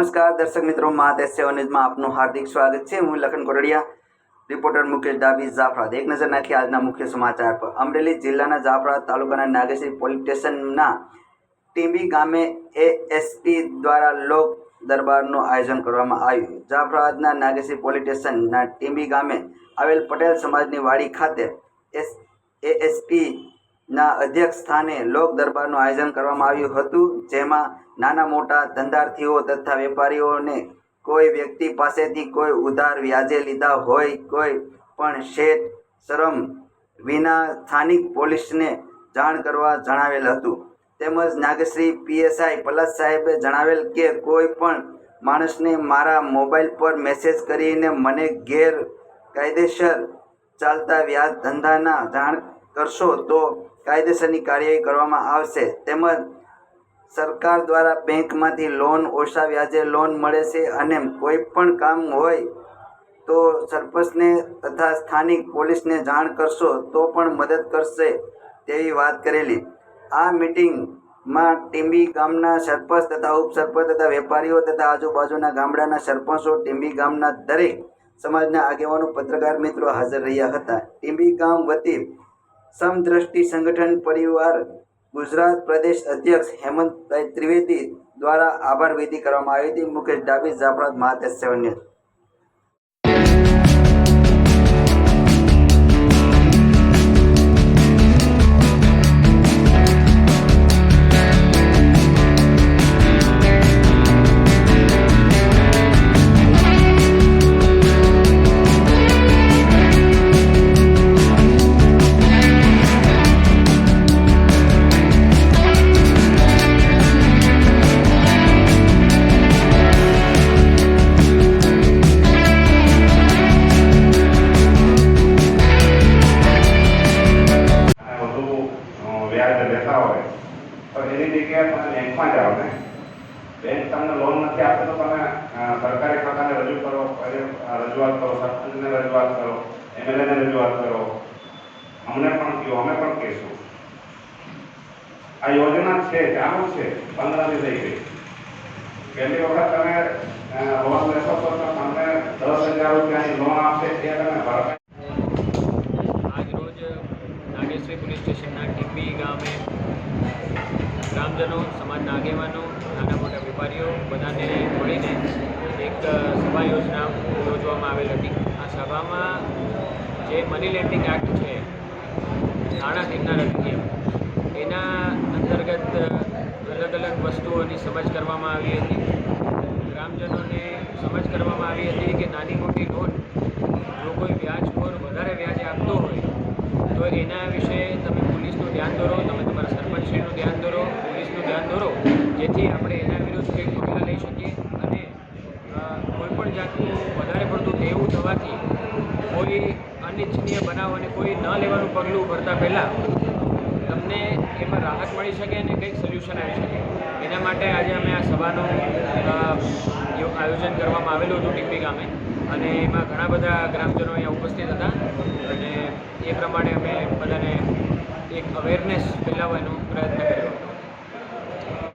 નમસ્કાર, દર્શક મિત્રો મહાદેશ સેવા ન્યૂઝમાં આપનું હાર્દિક સ્વાગત છે. હું લખન કોરડિયા, રિપોર્ટર મુકેશ ડાબી જાફરાદ એક નજર નાખી આજના મુખ્ય સમાચાર પર. અમરેલી જિલ્લાના જાફરાદ તાલુકાના નાગેશ્રી પોલીસ સ્ટેશનના ટીંબી ગામે એએસપી દ્વારા લોક દરબારનું આયોજન કરવામાં આવ્યું. જાફરાદના નાગેશ્રી પોલીસ સ્ટેશનના ટીંબી ગામે આવેલ પટેલ સમાજની વાડી ખાતે એસ, એએસપી ના અધ્યક્ષ સ્થાને લોક દરબારનું આયોજન કરવામાં આવ્યું હતું, જેમાં નાના મોટા ધંધાર્થીઓ તથા વેપારીઓને કોઈ વ્યક્તિ પાસેથી કોઈ ઉધાર વ્યાજે લીધા હોય કોઈ પણ શેઠ શરમ વિના સ્થાનિક પોલીસને જાણ કરવા જણાવેલ હતું. તેમજ નાગશ્રી પીએસઆઈ પલાસ સાહેબે જણાવેલ કે કોઈ પણ માણસને મારા મોબાઈલ પર મેસેજ કરીને મને ગેર કાયદેસર ચાલતા વ્યાજ ધંધાના જાણ કરશો તો કાયદેસરની કાર્યવાહી કરવામાં આવશે. તેમજ સરકાર દ્વારા બેંકમાંથી લોન ઓછા વ્યાજે લોન મળે છે અને કોઈ પણ કામ હોય તો સરપંચને તથા સ્થાનિક પોલીસને જાણ કરશો તો પણ મદદ કરશે તેવી વાત કરેલી. આ મિટિંગમાં ટીંબી ગામના સરપંચ તથા ઉપસરપંચ તથા વેપારીઓ તથા આજુબાજુના ગામડાના સરપંચો, ટીંબી ગામના દરેક સમાજના આગેવાનો, પત્રકાર મિત્રો હાજર રહ્યા હતા. ટીંબી ગામ વતી સમદ્રષ્ટિ સંગઠન પરિવાર, ગુજરાત પ્રદેશ અધ્યક્ષ હેમંતભાઈ ત્રિવેદી દ્વારા આભાર વિધિ કરવામાં આવી હતી. મુકેશ ડાબી જાફરાત મહાદેશ સેવન હોય તો એની જગ્યાએ તમે બેંકમાં જાઓ ને બેંક તમને લોન નથી આપતી તો તમે અ, સરકારી ખાતાને રજૂ કરો અરે, અ, રજૂઆત કરો સરપંચને રજૂઆત કરો એમએલએને રજૂઆત કરો અમને પણ કહો અમે પણ કહીશું આ યોજના છે ચાલુ છે પંદરથી થઈ ગઈ પહેલી વખત તમે અ, લોન લેશો તો તમને દસ હજાર રૂપિયાની લોન આપશે એ તમે ભરપાઈ આજ રોજ નાગેશ્વરી પોલીસ સ્ટેશનના ટીપી ગામે ગ્રામજનો સમાજના આગેવાનો, નાના મોટા વેપારીઓ બધાને મળીને એક સભા યોજના યોજવામાં આવેલ હતી. આ સભામાં જે મની લેન્ડિંગ એક્ટ છે, નાણાં દેનાર અધિનિયમ એના અંતર્ગત અલગ અલગ વસ્તુઓની સમજ કરવામાં આવી હતી. ગ્રામજનોને સમજ કરવામાં આવી હતી કે નાની મોટી લોન જો કોઈ વ્યાજખોર વધારે વ્યાજે આપતો હોય, તો એના વિશે તમે પોલીસનું ધ્યાન દોરો, તમે તમારા સરપંચશ્રીનું ધ્યાન દોરો પોલીસનું ધ્યાન દોરો જેથી આપણે એના વિરુદ્ધ કંઈક પગલાં લઈ શકીએ અને કોઈપણ કોઈ પણ જાતનું વધારે પડતું દેવું થવાથી કોઈ અનિચ્છનીય બનાવ અને કોઈ ન લેવાનું પગલું ભરતા પહેલાં તમને એમાં રાહત મળી શકે અને કંઈક સોલ્યુશન આવી શકે. એના માટે આજે અમે આ સભાનું આયોજન કરવામાં આવેલું હતું ટીપી ગામે. અને એમાં ઘણા બધા ગ્રામજનો અહીંયા ઉપસ્થિત હતા. અને એ પ્રમાણે અમે બધાને એક અવેરનેસ ફેલાવવાનો પ્રયત્ન કર્યો.